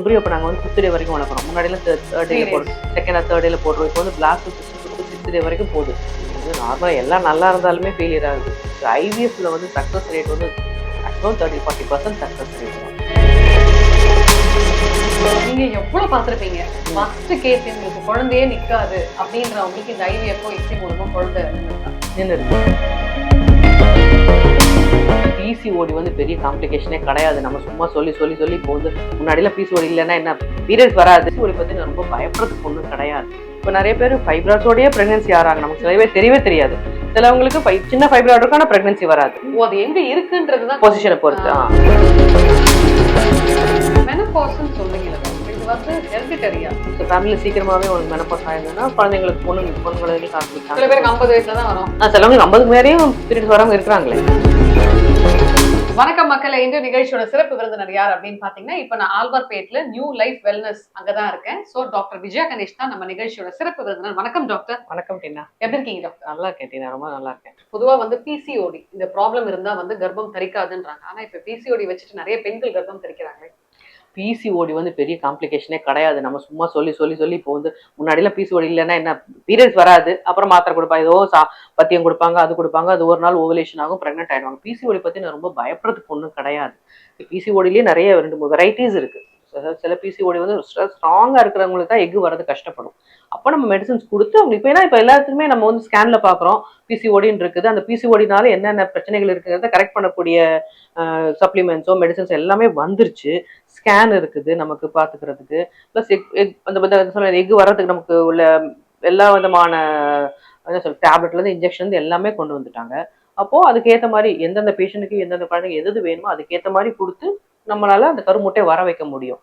இப்படி இப்போ நாங்கள் வந்து ஃபிஃப்த் டே வரைக்கும் வளர்க்குறோம். முன்னாடிலாம் தேர்ட் டேல போடுறோம். செகண்ட் தேர்ட் டேல போடுறோம். இப்போ வந்து பிளாஸ்ட் ஃபிஃப்த் சிக்ஸ்த் டே வரைக்கும் போகுது. இது நார்மலாக எல்லாம் நல்லா இருந்தாலுமே ஃபெயிலியர் ஆகுது. ஐவிஎஃப்ல வந்து சக்ஸஸ் ரேட் வந்து maximum thirty forty percent success rate நீங்க எவ்வளவு பார்த்திருப்பீங்க? ஃபர்ஸ்ட் கேஸ் உங்களுக்கு குழந்தையே நிக்காது அப்படின்றவங்களுக்கு இந்த ஐவிஎஃப்ஓ இசி மூலமா குழந்தை? நின்று இருக்கு பிசிஓடி வந்து பெரிய காம்ப்ளிகேஷனே கிடையாது. நம்ம சும்மா சொல்லி சொல்லி சொல்லி இப்போ வந்து முன்னாடிலாம் பிசிஓடி இல்லைன்னா என்ன? பீரியட்ஸ் வராது. பிசிஓடி பற்றி நான் ரொம்ப பயப்படுறதுக்கு ஒன்றும் கிடையாது. இப்போ நிறைய பேர் ஃபைப்ராய்ட்ஸோடய ப்ரெக்னன்சி ஆறாங்க. நமக்கு சிலவே தெரியவே தெரியாது. சிலவங்களுக்கு fi- சின்ன ஃபைப்ராய்டு இருக்கும் ஆனால் ப்ரெக்னன்சி வராது. ஓ அது எங்க இருக்குன்றதுதான் பொசிஷனை பொறுத்து. ஆ. மெனபாஸ்ன்னு வந்து ஹெரிடிட்டரியா ஸோ ஃபேமிலியில் சீக்கிரமாகவே உங்களுக்கு மெனப்பாஸ் ஆயிருந்ததுன்னா குழந்தைங்களுக்கு பொண்ணு பொண்ணுங்களுக்கு சில ஆரம்பிச்சாங்க பேருக்கு ஐம்பது வயசுல தான் வரும். ஆ சிலவங்களுக்கு ஐம்பதுக்கு மேலேயும் பீரியட்ஸ் வரவங்க இருக்கிறாங்களே. வணக்கம் மக்களே இந்த நிகழ்ச்சியோட சிறப்பு விருந்தினர் யார் அப்படின்னு பாத்தீங்கன்னா இப்ப நான் ஆல்வார்பேட்ல நியூ லைஃப் வெல்னஸ் அங்கதான் இருக்கேன். சோ டாக்டர் விஜயா கணேஷ் தான் நம்ம நிகழ்ச்சியோட சிறப்பு விருந்தினர். வணக்கம் டாக்டர் வணக்கம் டீனா. எப்படி இருக்கீங்க டாக்டர் நல்லா இருக்கேன் டீனா. ரொம்ப நல்லா இருக்கேன். பொதுவா வந்து பிசிஓடி இந்த ப்ராப்ளம் இருந்தா வந்து கர்ப்பம் தரிக்காதுன்றாங்க. ஆனா இப்ப பிசிஓடி வச்சுட்டு நிறைய பெண்கள் கர்ப்பம் தரிக்கிறாங்க பிசிஓடி வந்து பெரிய காம்ப்ளிகேஷனே கிடையாது. நம்ம சும்மா சொல்லி சொல்லி சொல்லி இப்போ வந்து முன்னாடிலாம் பிசிஓடி இல்லைன்னா என்ன பீரியட்ஸ் வராது. அப்புறம் மாத்திரை கொடுப்பாங்க ஏதோ சா பத்தியம் கொடுப்பாங்க அது கொடுப்பாங்க அது ஒரு நாள் ஓவலேஷன் ஆகும் ப்ரெக்னென்ட் ஆயிடுவாங்க. பிசிஓடி பற்றி நான் ரொம்ப பயப்படுறதுக்கு ஒன்றும் கிடையாது. பிசிஓடிலேயே நிறைய ரெண்டு மூணு வெரைட்டிஸ் இருக்குது சில பிசிஓடி வந்து ஸ்ட்ராங்காக இருக்கிறவங்களுக்கு தான் எக் வரது கஷ்டப்படும். அப்போ நம்ம மெடிசன்ஸ் கொடுத்து அவங்க இப்போ ஏன்னா இப்போ எல்லாத்துக்குமே நம்ம வந்து ஸ்கேனில் பார்க்குறோம் பிசிஓடின்னு இருக்குது. அந்த பிசிஓடினால என்னென்ன பிரச்சனைகள் இருக்குங்கிறத கரெக்ட் பண்ணக்கூடிய சப்ளிமெண்ட்ஸோ மெடிசன்ஸ் எல்லாமே வந்துருச்சு. ஸ்கேன் இருக்குது நமக்கு பார்த்துக்கிறதுக்கு ப்ளஸ் எக் எக் அந்த சொல்ல எக் வர்றதுக்கு நமக்கு உள்ள எல்லா விதமான என்ன சொல் டேப்லெட்லேருந்து இன்ஜெக்ஷன் எல்லாமே கொண்டு வந்துட்டாங்க. அப்போது அதுக்கேற்ற மாதிரி எந்தெந்த பேஷண்ட்டுக்கு எந்தெந்த குழந்தைங்க எது வேணுமோ அதுக்கேற்ற மாதிரி கொடுத்து நம்மளால அந்த கருமுட்டையை வர வைக்க முடியும்.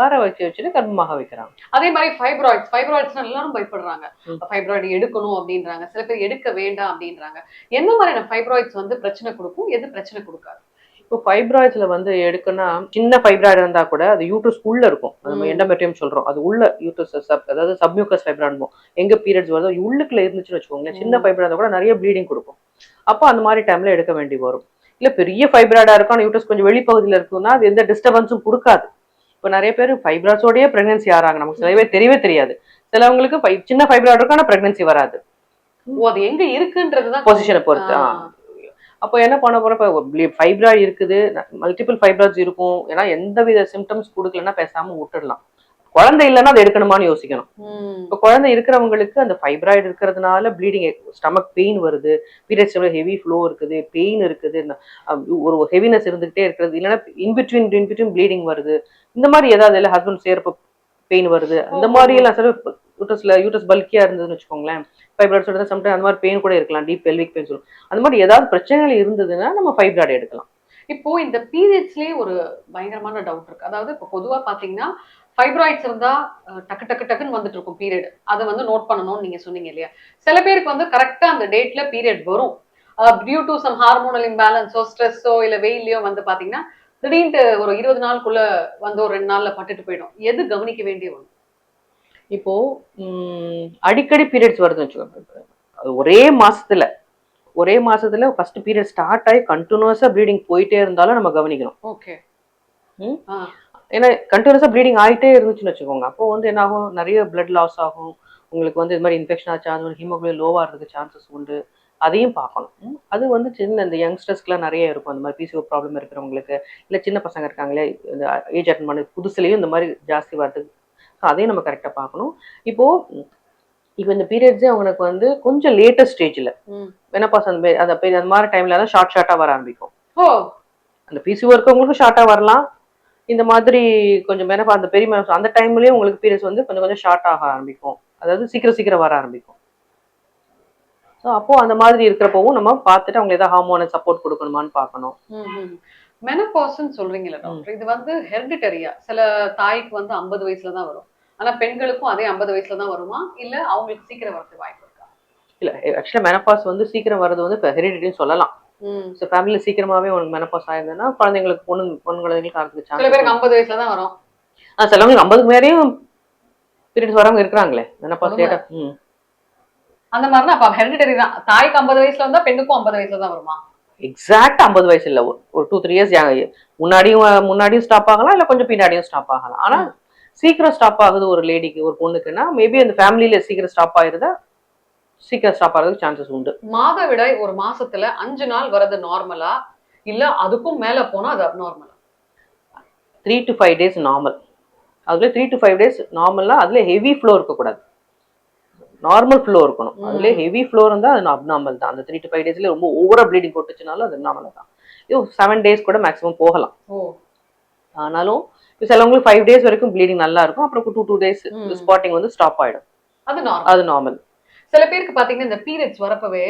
வர வச்சு வச்சுட்டு கர்ப்பமாக வைக்கிறாங்க. அதே மாதிரி ஃபைப்ராய்ட்ஸ் ஃபைப்ராய்ட்ஸ் எல்லாரும் பயப்படுறாங்க. ஃபைப்ராய்டு எடுக்கணும் அப்படின்றாங்க. சில பேர் எடுக்க வேண்டாம் அப்படின்றாங்க. என்ன மாதிரியான ஃபைப்ராய்ட்ஸ் வந்து பிரச்சனை கொடுக்கும்? எது பிரச்சனை கொடுக்காது? இப்போ ஃபைப்ராய்ட்ஸ்ல வந்து எடுக்கணும்னா சின்ன ஃபைப்ராய்டு இருந்தா கூட அது யூட்ரஸ் உள்ள இருக்கும். நம்ம. எண்டமெட்ரியம் சொல்றோம். அது உள்ள யூட்ரஸ் சப் அதாவது சப்மியூக்கஸ் ஃபைப்ராய்டு எங்க பீரியட்ஸ் வருதோ உள்ளுக்குள்ள இருந்துச்சுன்னு வச்சுக்கோங்களேன். சின்ன. ஃபைப்ராய்டு கூட நிறைய ப்ளீடிங் கொடுக்கும். அப்போ அந்த மாதிரி டைம்ல எடுக்க வேண்டி வரும். இல்ல பெரிய ஃபைப்ராய்டா இருக்கும் ஆனா யூட்ரஸ் கொஞ்சம் வெளிப்பகுதியில் இருக்குன்னா அது எந்த டிஸ்டர்பன்ஸும் கொடுக்காது. இப்போ நிறைய பேர் ஃபைப்ராய்ட்ஸோடய பிரெக்னன்சி ஆறாங்க. நமக்கு சிலவே தெரியவே தெரியாது. சிலவங்களுக்கு fi- சின்ன ஃபைப்ராய்டு இருக்கும் ஆனா பிரெக்னன்சி வராது. ஓ அது எங்க இருக்குன்றதுதான் பொசிஷனை பொறுத்து. அப்போ என்ன பண்ண போறோம்? இப்போ ஃபைப்ராய்டு இருக்குது. மல்டிபிள் ஃபைப்ராய்ட்ஸ் இருக்கும். ஏன்னா எந்த வித சிம்டம்ஸ் கொடுக்கலன்னா பேசாம விட்டுடலாம். குழந்தை இல்லைன்னா அதை எடுக்கணுமான்னு யோசிக்கணும். இப்போ குழந்தை இருக்கிறவங்களுக்கு அந்த ஃபைப்ராய்டு இருக்கிறதுனால ப்ளீடிங் ஸ்டமக் பெயின் வருது. பீரியட்ஸ் ஹெவி ஃப்ளோ இருக்குது பெயின் இருக்குது. ஒரு ஹெவினஸ் இருந்துகிட்டே இருக்கிறது. இல்லைன்னா இன்பிட்வீன் இன்பிட்வீன் ப்ளீடிங் வருது. இந்த மாதிரி ஏதாவது இல்லை ஹஸ்பண்ட் சேர்ப்ப பெயின் வருது. அந்த. மாதிரி எல்லாம் சில யூட்டஸ்ல யூட்டஸ் பல்கியா இருந்ததுன்னு வச்சுக்கோங்களேன். ஃபைப்ராய்ட்ஸ் இருந்தால் சம்டைம் அந்த மாதிரி பெயின் கூட இருக்கலாம். டீப் பெல்விக் பெயின் சொல்லுவோம் அந்த மாதிரி ஏதாவது பிரச்சனைகள் இருந்ததுன்னா நம்ம ஃபைப்ராய்டு எடுக்கலாம். இப்போ இந்த பீரியட்ஸ்லயே ஒரு பயங்கரமான டவுட் இருக்கு. அதாவது இப்போ பொதுவா பாத்தீங்கன்னா ஃபைப்ராய்ட்ஸ் இருந்தா டக்கு டக்கு டக்குன்னு வந்துட்டு இருக்கும் பீரியட் அதை வந்து நோட் பண்ணணும்னு நீங்க சொன்னீங்க இல்லையா? சில பேருக்கு வந்து கரெக்டா அந்த டேட்ல பீரியட் வரும். டியூ டு சம் ஹார்மோனல் இம்பேலன்ஸோ ஸ்ட்ரெஸ்ஸோ இல்ல வெயிலையோ வந்து பாத்தீங்கன்னா திடீர்னு ஒரு இருபது நாளுக்குள்ள வந்து ஒரு ரெண்டு நாள்ல பட்டுட்டு போயிடும். எது கவனிக்க வேண்டிய ஒண்ணு? இப்போ அடிக்கடி பீரியட்ஸ் வருதுன்னு வச்சுக்கோங்க. ஒரே மாசத்துல ஒரே மாசத்துல ஃபர்ஸ்ட் பீரியட் ஸ்டார்ட் ஆகி கண்டினியூஸா ப்ளீடிங் போயிட்டே இருந்தாலும் நம்ம கவனிக்கணும். ஓகே. ஏன்னா கண்டினியூஸா ப்ளீடிங் ஆயிட்டே இருந்துச்சுன்னு வச்சுக்கோங்க. அப்போ வந்து என்ன ஆகும்? நிறைய பிளட் லாஸ் ஆகும். உங்களுக்கு வந்து இது மாதிரி இன்ஃபெக்ஷன் ஆச்சு அது ஹீமோகுளோபின் லோவா இருக்கிறதுக்கு சான்சஸ் உண்டு. அதையும் பார்க்கணும். அது வந்து சின்ன இந்த யங்ஸ்டர்ஸ்க்குலாம் நிறைய இருக்கும். அந்த மாதிரி பிசிஓ ப்ராப்ளம் இருக்கிறவங்களுக்கு இல்லை சின்ன பசங்க இருக்காங்களே இந்த ஏஜ் அட்டன் பண்ண புதுசுலேயும் இந்த மாதிரி ஜாஸ்தி வருது ஸோ அதையும் நம்ம கரெக்டாக பார்க்கணும். இப்போ இப்போ இந்த பீரியட்ஸே அவங்களுக்கு வந்து கொஞ்சம் லேட்டஸ்ட் ஸ்டேஜில். மெனப்பாஸ் அந்த அந்த மாதிரி டைம்ல தான் ஷார்ட் ஷார்ட்டாக வர ஆரம்பிக்கும். ஓ! அந்த பிசிஓ இருக்கவங்களுக்கும் ஷார்ட்டாக வரலாம். இந்த மாதிரி கொஞ்சம் மெனப்பா அந்த பெரிய மெனப்பா அந்த டைம்லயும் உங்களுக்கு பீரியட்ஸ் வந்து கொஞ்சம் கொஞ்சம் ஷார்ட் ஆக ஆரம்பிக்கும். அதாவது சீக்கிரம் சீக்கிரம் வர ஆரம்பிக்கும். ஸோ அப்போ அந்த மாதிரி இருக்கிறப்பவும் நம்ம பார்த்துட்டு அவங்க ஏதாவது ஹார்மோனை சப்போர்ட் கொடுக்கணுமான்னு பார்க்கணும். மெனபாஸ்ன்னு சொல்றீங்கல்ல டாக்டர் இது வந்து ஹெரிடிட்டரியா சில தாய்க்கு வந்து ஐம்பது வயசுல தான் வரும். ஆனா பெண்களுக்கும் அதே ஐம்பது வயசுல தான் வருமா? இல்ல அவங்களுக்கு சீக்கிரம் வரதுக்கு வாய்ப்பு இருக்கா? இல்லை ஆக்சுவலாக மெனப்பாஸ் வந்து சீக்கிரம் வர்றது வந்து ஹெரிடிட்டின்னு சொல்லலாம். ஸோ ஃபேமிலியில் சீக்கிரமாகவே உங்களுக்கு மெனப்பாஸ் ஆயிருந்ததுன்னா குழந்தைங்களுக்கு பொண்ணு பொண்ணு குழந்தைங்களுக்கு ஆகிறதுக்கு சில பேருக்கு ஐம்பது வயசுல தான் வரும். ஆ சிலவங்களுக்கு ஐம்பதுக்கு மேலேயும் பீரியட்ஸ் வரவங்க இருக்கிறாங்களே மெனப்பாஸ். லேட்டாக ம். அந்த மாதிரினா அப்ப ஹெரிடிட்டரி தான். தாய்க்கு ஐம்பது வயசுல வந்தா பெண்ணுக்கும் ஐம்பது வயசுல தான் வருமா? எக்ஸாக்ட் ஐம்பது வயசு இல்ல. ஒரு- ஒரு டூ த்ரீ இயர்ஸ் முன்னாடியும் முன்னாடியும் ஸ்டாப் ஆகலாம் இல்ல கொஞ்சம் பின்னாடியும் ஸ்டாப் ஆகலாம். ஆனா சீக்கிரம் ஸ்டாப் ஆகுது ஒரு லேடிக்கு ஒரு பொண்ணுக்குன்னா மேபி அந்த ஃபேமிலியில சீக்கிரம் ஸ்டாப் ஆயிருந்தா சீக்கிரம் ஸ்டாப் ஆகிறதுக்கு சான்சஸ் உண்டு மாதவிடாய் ஒரு மாசத்துல அஞ்சு நாள் வரது நார்மலா இல்ல அதுக்கும் மேல போனா அது அப்நார்மலா three to five days normal அதுல த்ரீ டு ஃபைவ் டேஸ் நார்மல்னா அதுல ஹெவி ஃப்ளோ இருக்கக்கூடாது. நார்மல் ஃப்ளோ இருக்கணும். அதுல ஹெவி ஃப்ளோ இருந்தா அது அப்நார்மல் தான். அந்த த்ரீ டு ஃபைவ் டேஸ்ல ரொம்ப ஓவரா ப்ளீடிங் கொட்டுச்சுனாலும் அது நார்மல் தான். இது செவன் டேஸ் கூட மேக்ஸிமம் போகலாம். ஆனாலும் சிலவங்களுக்கு ஃபைவ் டேஸ் வரைக்கும் ப்ளீடிங் நல்லா இருக்கும். அப்புறம் டூ டூ டேஸ். ஸ்பாட்டிங் வந்து ஸ்டாப் ஆயிடும். நார்மல் அது நார்மல் சில பேருக்கு பாத்தீங்கன்னா இந்த பீரியட்ஸ் வரப்பவே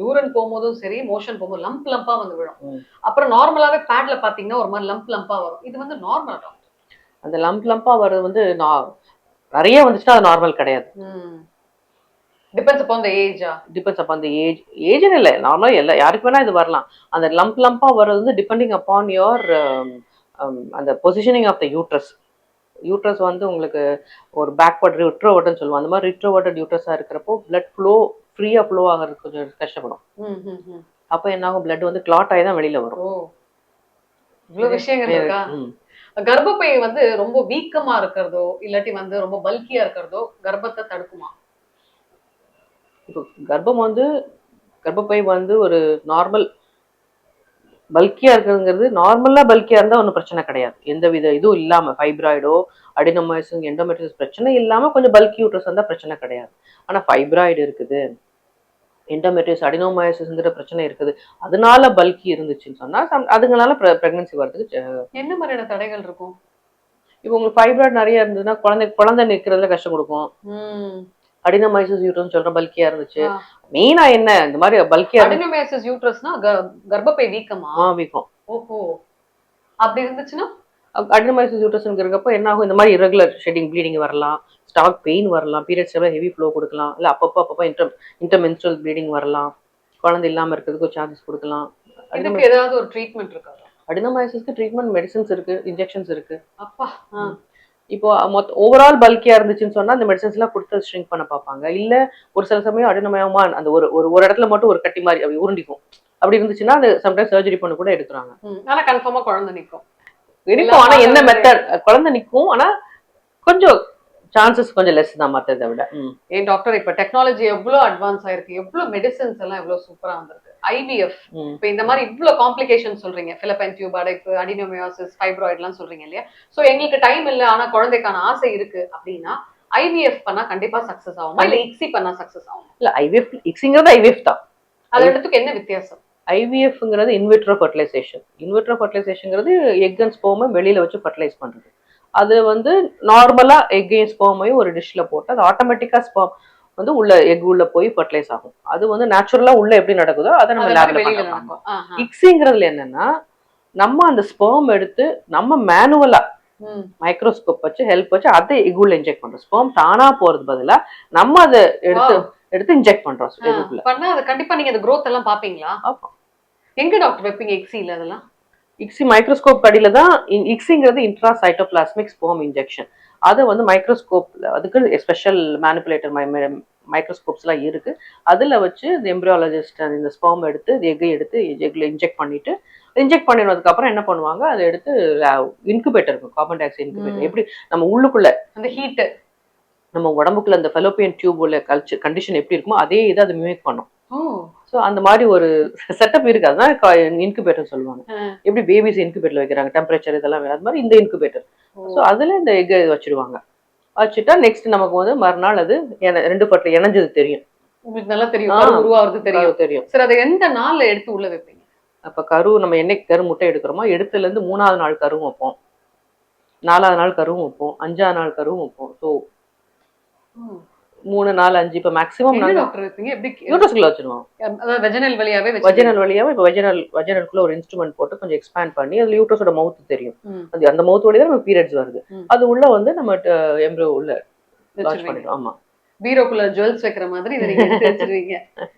யூரின் போகும்போதும் சரி மோஷன் போகும்போது லம்ப் லம்பா வந்து விழும். அப்புறம் நார்மலாவே பேட்ல பாத்தீங்கன்னா ஒரு மாதிரி லம்ப் லம்பா வரும். இது வந்து நார்மல் அந்த லம்ப் லம்பா வர்றது வந்து நிறைய வந்துச்சுன்னா அது நார்மல் கிடையாது. டிபெண்ட்ஸ் upon the ஏஜா டிபெண்ட்ஸ் அப்பான் அந்த ஏஜ் ஏஜ்னு இல்லை நார்மலாக எல்லா யாருக்கு வேணா இது வரலாம். அந்த லம்ப் லம்பாக வர்றது வந்து டிபெண்டிங் அப்பான் யோர் அந்த positioning of the uterus uterus வந்து உங்களுக்கு ஒரு பேக்வர்ட் ரிட்ரோவர்ட்னு சொல்லுவோம். அந்த மாதிரி ரிட்ரோவர்டட் யூட்ரஸாக இருக்கிறப்போ பிளட் ஃப்ளோ ஃப்ரீயாக ஃப்ளோ ஆகிறதுக்கு கொஞ்சம் கஷ்டப்படும். அப்போ என்ன ஆகும் blood வந்து கிளாட் ஆகி தான் வெளியில வரும். ஓ. இவ்வளவு விஷயங்கள் இருக்கா. கர்ப்பப்பை வந்து ரொம்ப வீக்கமா இருக்கிறதோ இல்லாட்டி வந்து ரொம்ப பல்கியா இருக்கிறதோ கர்ப்பத்தை தடுக்குமா? இப்போ கர்ப்பம் வந்து கர்ப்பப்பை வந்து ஒரு நார்மல் பல்கியா இருக்கிறதுங்கிறது நார்மலா பல்கியா இருந்தா ஒன்றும் பிரச்சனை கிடையாது. எந்த வித இதுவும் இல்லாம ஃபைப்ராய்டோ அடினோமைசிங் எண்டோமெட்ரிஸ் பிரச்சனை இல்லாம கொஞ்சம் பல்கி யூட்ரஸ் வந்தா பிரச்சனை கிடையாது. ஆனா ஃபைப்ராய்டு இருக்குது. எண்டோமெட்ரிஸ் அடினோமயோசிஸ்ங்கிற பிரச்சனை இருக்குது. அதனால பல்கி இருந்துச்சுன்னு சொன்னா some- அதுங்களால பிரெக்னன்சி வர்றதுக்கு என்ன மாதிரியான தடைகள் இருக்கும்? இப்போ உங்களுக்கு ஃபைப்ராய்டு நிறைய இருந்ததுன்னா குழந்தை குழந்தை நிற்கிறதுல கஷ்டம் கொடுக்கும். அடினோமைசிஸ் யூட்ரஸ் சொல்ற பல்கியா இருந்துச்சு. மெயினா என்ன? இந்த மாதிரி பல்கியா இருந்து அடினோமியாசிஸ் யூட்ரஸ்னா கர்ப்பப்பை வீக்கமா? வீக்கம். ஓஹோ. அப்படி இருந்துச்சுன்னா? அடினமைசிஸ் யூட்ரஸ்ங்கிறப்ப என்ன ஆகும் இந்த மாதிரி irregular ஷெட்டிங் ப்ளீடிங் வரலாம். ஸ்டாக் பெயின் வரலாம். பீரியட்ஸ் எவ்வளோ ஹெவி ஃப்ளோ கொடுக்கலாம். இல்லை அப்பப்போ அப்பப்போ இன்டர் இன்டர்மென்ஸ்ட்ரல் ப்ளீடிங் வரலாம். குழந்தை இல்லாமல் இருக்கிறதுக்கு ஒரு சான்சஸ் கொடுக்கலாம். இதுக்கு ஏதாவது ஒரு ட்ரீட்மெண்ட் இருக்கா அடினமைசிஸ்க்கு ட்ரீட்மெண்ட் மெடிசன்ஸ் இருக்கு இன்ஜெக்ஷன்ஸ் இருக்கு. அப்பா. இப்போ மொத்த ஓவரால் பல்கியா இருந்துச்சுன்னு சொன்னா அந்த மெடிசன்ஸ் எல்லாம் கொடுத்து ஷ்ரிங்க் பண்ண பார்ப்பாங்க. இல்ல ஒரு சில சமயம் அடினமயமா அந்த ஒரு ஒரு ஒரு இடத்துல மட்டும் ஒரு கட்டி மாதிரி அப்படி உருண்டிக்கும். அப்படி இருந்துச்சுன்னா அது சம்டைம்ஸ் சர்ஜரி பண்ண கூட எடுக்கிறாங்க. ஆனா கன்ஃபார்மா குழந்தை நிக்கும். இருக்கும். ஆனா என்ன மெத்தட் குழந்தை நிக்கும். ஆனா கொஞ்சம் சான்சஸ் கொஞ்சம் லெஸ் தான் மத்ததை விட. ஏன் டாக்டர் இப்ப டெக்னாலஜி எவ்வளவு அட்வான்ஸ் ஆயிருக்கு? எவ்வளவு மெடிசன்ஸ் எல்லாம் எவ்வளவு சூப்பரா வந்திருக்கு? ஐவிஎஃப். இப்ப இந்த மாதிரி இவ்வளவு காம்ப்ளிகேஷன் சொல்றீங்க. பிலிப்பைன் டியூப் அடைப்பு அடினோமியோசிஸ் ஃபைப்ராய்ட்லாம் சொல்றீங்க இல்லையா? சோ எங்களுக்கு டைம் இல்ல ஆனா குழந்தைக்கான ஆசை இருக்கு அப்படின்னா ஐவிஎஃப் பண்ணா கண்டிப்பா சக்சஸ் ஆகுமா. இல்ல இக்ஸி பண்ணா சக்சஸ் ஆகும். இல்ல ஐவிஎஃப் இக்ஸிங்கிறது ஐவிஎஃப் தான். அது ரெண்டுத்துக்கு என்ன வித்தியாசம்? ஐவிஎஃப்ங்கிறது in vitro fertilisation in vitro ஃபர்டிலைசேஷன்ங்கிறது egg and ஸ்போமை வெளியில வச்சு ஃபர்டிலைஸ் பண்றது. அது வந்து நார்மலா எக்கையும் ஸ்போமையும் ஒரு டிஷ்ல போட்டு அது ஆட்டோமேட்டிக்கா ஸ்போம் வந்து உள்ள எக் உள்ள போய் ஃபர்டிலைஸ் ஆகும் அது வந்து நேச்சுரலா உள்ள எப்படி நடக்குதோ அதை நம்ம லேப்ல பண்ணலாம். இக்ஸிங்கிறதுல என்னன்னா நம்ம அந்த ஸ்பெர்ம் எடுத்து நம்ம மேனுவலா. மைக்ரோஸ்கோப் வச்சு ஹெல்ப் வச்சு அதை எகுள்ள இன்ஜெக்ட் பண்றோம் ஸ்பெர்ம் தானா போறது பதிலா நம்ம அதை எடுத்து. எடுத்து இன்ஜெக்ட் பண்றோம் பண்ணா அது கண்டிப்பா நீங்க அந்த growth எல்லாம் பாப்பீங்களா. எங்க டாக்டர் வைப்பீங்க எக்ஸில அதெல்லாம் இக்ஸி மைக்ரோஸ்கோப் அடியில தான் இக்ஸிங்கிறது இன்ட்ரா சைட்டோபிளாஸ்மிக் ஸ்போம் இன்ஜெக்ஷன் அது வந்து மைக்ரோஸ்கோப்ல அதுக்கு ஸ்பெஷல் மேனிப்புலேட்டர் மைக்ரோஸ்கோப்ஸ்லாம் இருக்கு. அதுல வச்சு இந்த எம்ப்ரியாலஜிஸ்ட் இந்த ஸ்போம் எடுத்து எக்கை எடுத்து எக்ல இன்ஜெக்ட் பண்ணிட்டு இன்ஜெக்ட் பண்ணினதுக்கு அப்புறம் என்ன பண்ணுவாங்க? அதை எடுத்து இன்குபேட்டர் இருக்கும். Carbon dioxide incubator. எப்படி நம்ம உள்ளுக்குள்ள அந்த ஹீட் நம்ம உடம்புக்குள்ள அந்த ஃபெலோப்பியன் டியூப் உள்ள கல்ச்சர் கண்டிஷன் எப்படி இருக்குமோ அதே இதை அது மிமிக் பண்ணும். ஸோ அந்த மாதிரி ஒரு செட்டப் இருக்கு. அதுதான் இன்குபேட்டர் சொல்லுவாங்க. எப்படி பேபிஸ் இன்குபேட்டர்ல வைக்கிறாங்க? டெம்பரேச்சர் இதெல்லாம். அது மாதிரி இந்த இன்குபேட்டர். ஸோ அதுல இந்த எக் வச்சிருவாங்க வச்சுட்டா நெக்ஸ்ட் நமக்கு வந்து மறுநாள் அது ரெண்டு பட்டில் இணைஞ்சது தெரியும். உங்களுக்கு நல்லா தெரியும். உருவாவது தெரியும். தெரியும். சரி அதை எந்த நாள்ல எடுத்து உள்ள வைப்பீங்க? அப்ப கரு நம்ம என்னைக்கு கரு முட்டை எடுக்கிறோமோ எடுத்துல இருந்து மூணாவது நாள் கருவும் வைப்போம். நாலாவது நாள் கருவும் வைப்போம். அஞ்சாவது நாள் கருவும் வைப்போம். ஸோ மூணு நாலு அஞ்சு. இப்போ மேக்ஸிமம் டாக்டர் வைப்பீங்க எப்படி யூட்ரஸ்குள்ள வச்சிருவோம். அதாவது வெஜினல் வழியாவே வஜினல் வழியாவே இப்போ வஜினல் வஜினலுக்குள்ள ஒரு இன்ஸ்ட்ருமெண்ட் போட்டு கொஞ்சம் எக்ஸ்பேண்ட் பண்ணி அதுல யூட்ரஸோட மவுத் தெரியும். அது அந்த மவுத் தான் நம்ம பீரியட்ஸ் வருது. அது உள்ள வந்து நம்ம எம்ப்ரோ உள்ள லான்ச் பண்ணிடுவோம். ஆமா. பீரோக்குள்ள ஜுவல்ஸ் வைக்கிற மாதிரி இதை நீங்க வச்சிருவீங்க.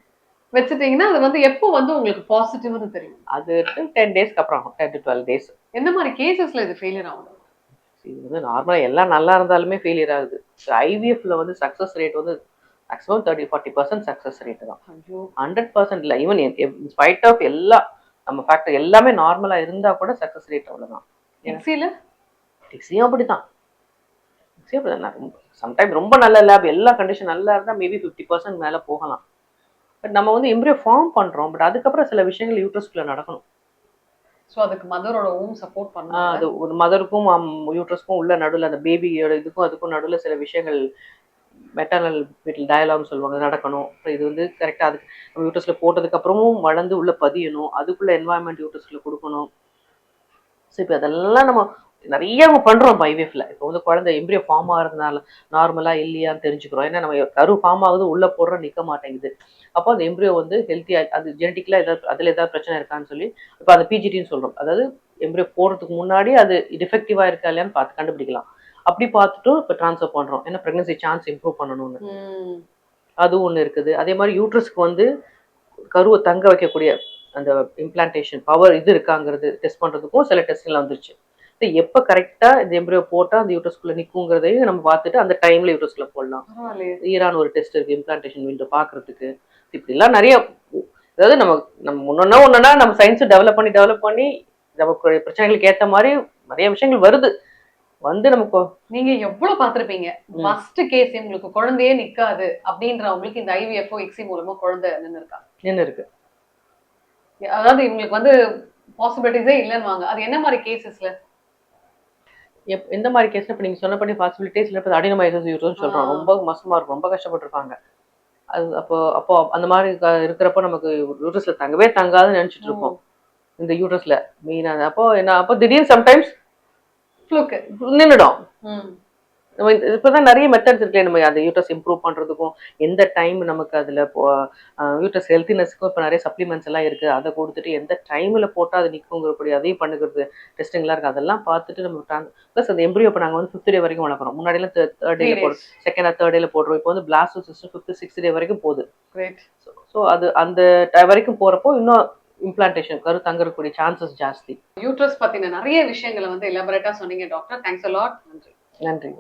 வச்சுட்டீங்கன்னா அது வந்து எப்போ வந்து உங்களுக்கு பாசிட்டிவ்னு தெரியும்? அது டென் டேஸ்க்கு அப்புறம் டென் டு டுவெல் டேஸ் எந்த மாதிரி கேசஸ்ல இது ஃபெயிலியர் ஆகும் இது வந்து நார்மலாக எல்லாம் நல்லா இருந்தாலுமே ஃபெயிலியர் ஆகுது. ஐவிஎஃப்ல வந்து சக்ஸஸ் ரேட் வந்து maximum thirty forty percent success rate தான். ஹண்ட்ரட் பர்சன்ட் இல்லை. ஈவன் ஸ்பைட் ஆஃப் எல்லா நம்ம ஃபேக்டர் எல்லாமே நார்மலா இருந்தா கூட சக்சஸ் ரேட் அவ்வளவுதான். எக்ஸில டிக்ஸியும் அப்படிதான் டிக்ஸியும் அப்படிதான் ரொம்ப சம்டைம் ரொம்ப நல்ல லேப் எல்லா கண்டிஷன் நல்லா இருந்தா மேபி ஃபிஃப்டி பர்சன்ட் மேல போகலாம். பட் நம்ம வந்து எம்ப்ரியோ ஃபார்ம் பண்றோம். பட் அதுக்கப்புறம் சில விஷயங்கள் யூட்ரஸ்குள்ள நடக்கணும். சோ அதுக்கு மதரோட ஓம் சப்போர்ட் பண்ணுவாங்க. அது ஒரு மதருக்கும் யூட்ரஸ்க்கும் உள்ள நடுவில் அந்த பேபியோட இதுக்கும் அதுக்கும் நடுவில் சில விஷயங்கள் மெட்டர்னல் வீட்டில் டயலாக்னு சொல்லுவாங்க நடக்கணும். அப்புறம் இது வந்து கரெக்டாக அதுக்கு நம்ம யூட்ரஸில் போட்டதுக்கு அப்புறமும் வளர்ந்து உள்ள பதியணும். அதுக்குள்ள என்வாயன்மெண்ட் யூட்ரஸில் கொடுக்கணும். ஸோ இப்போ அதெல்லாம் நம்ம நிறைய நம்ம பண்ணுறோம் இப்போ ஐவிஎஃப்ல இப்போ வந்து குழந்தை எம்பிரியோ ஃபார்ம் ஆகிறதுனால நார்மலாக இல்லையான்னு தெரிஞ்சுக்கிறோம். ஏன்னா நம்ம கரு ஃபார்ம் ஆகுது உள்ள போடுற நிற்க மாட்டேங்குது. அப்போ அந்த எம்பிரியோ வந்து ஹெல்த்தியாக அது ஜெனட்டிக்கலாக ஏதாவது அதில் ஏதாவது பிரச்சனை இருக்கான்னு சொல்லி இப்போ அந்த பிஜிடின்னு சொல்கிறோம் அதாவது எம்பிரியோ போடுறதுக்கு முன்னாடி அது டிஃபெக்டிவாக இருக்கா இல்லையான்னு பார்த்து கண்டுபிடிக்கலாம். அப்படி பார்த்துட்டும் இப்போ ட்ரான்ஸ்ஃபர் பண்ணுறோம் ஏன்னா ப்ரெக்னன்சி சான்ஸ் இம்ப்ரூவ் பண்ணணும்னு. அது ஒன்று இருக்குது. அதே மாதிரி யூட்ரஸ்க்கு வந்து கருவை தங்க வைக்கக்கூடிய அந்த இம்ப்ளான்டேஷன் பவர் இது இருக்காங்கிறது டெஸ்ட் பண்ணுறதுக்கும் சில டெஸ்ட்லாம் வந்துருச்சு. எப்போ கரெக்டாக இந்த எம்பிரியோ போட்டால் அந்த யூட்ரஸ்குள்ளே நிற்குங்கிறதையும் நம்ம பார்த்துட்டு அந்த டைமில் யூட்ரஸ்குள்ளே போடலாம். ஈரான் ஒரு டெஸ்ட் இருக்கு இம்ப்ளான்டேஷன் விண்டோ பார்க்கறதுக்கு. இப்படிலாம் நிறைய அதாவது நம்ம நம்ம ஒன்னொன்னா ஒன்னொன்னா நம்ம சயின்ஸை டெவலப் பண்ணி டெவலப் பண்ணி நமக்கு பிரச்சனைகளுக்கு ஏற்ற மாதிரி நிறைய விஷயங்கள் வருது. வந்து நமக்கு நீங்க எவ்வளவு பாத்திருப்பீங்க. ஃபர்ஸ்ட் கேஸ் உங்களுக்கு குழந்தையே நிக்காது அப்படின்றவங்களுக்கு இந்த ஐவிஎஃப்ஓ எக்ஸி மூலமா குழந்தை நின்று இருக்கா என்ன இருக்கு அதாவது இவங்களுக்கு வந்து பாசிபிலிட்டிஸே இல்லைன்னு அது என்ன மாதிரி கேசஸ்ல எப் எந்த மாதிரி கேஸ்ல இப்போ நீங்கள் சொன்னபடி பாசிபிலிட்டிஸ் இல்லை இப்போ அடினமைசஸ் யூட்ரஸ் சொல்கிறோம். ரொம்ப மோசமா இருக்கும். ரொம்ப கஷ்டப்பட்டிருப்பாங்க. அது அப்போ அப்போ அந்த மாதிரி இருக்கிறப்போ நமக்கு யூட்ரஸ்ல தங்கவே தங்காதுன்னு நினைச்சிட்டு இருப்போம். இந்த யூட்ரஸ்ல மெயினாக அப்போ என்ன அப்போ திடீர்னு சம்டைம்ஸ் நின்றுடும் நம்ம இப்பதான் நிறைய மெத்தட்ஸ் இருக்கு நம்ம அந்த யூட்ரஸ் இம்ப்ரூவ் பண்றதுக்கும் எந்த டைம் நமக்கு அதுல யூட்ரஸ் ஹெல்த்தினஸ்க்கும் இப்போ நிறைய சப்ளிமெண்ட்ஸ் எல்லாம் இருக்கு. அதை கொடுத்துட்டு எந்த டைம்ல போட்டா அது நிற்குங்கிறபடி அதையும் பண்ணுறது டெஸ்டிங்லாம் இருக்கு. அதெல்லாம் பார்த்துட்டு நம்ம ப்ளஸ் அந்த எம்பரியோ இப்போ நாங்கள் வந்து ஃபிஃப்த் டே வரைக்கும் வளர்க்குறோம். முன்னாடிலாம் தேர்ட் டேல போடுறோம். செகண்ட் தேர்ட் டேல போடுறோம். இப்போ வந்து blastocyst fifth sixth day வரைக்கும் போகுது. ஸோ அது அந்த வரைக்கும் போறப்போ இன்னும் இம்ப்ளான்டேஷன் கரு தங்கக்கூடிய சான்சஸ் ஜாஸ்தி. யூட்ரஸ் பத்தின நிறைய விஷயங்களை வந்து எலாபரேட்டா சொன்னீங்க டாக்டர் தேங்க்ஸ் அ லாட் நன்றி. நன்றி.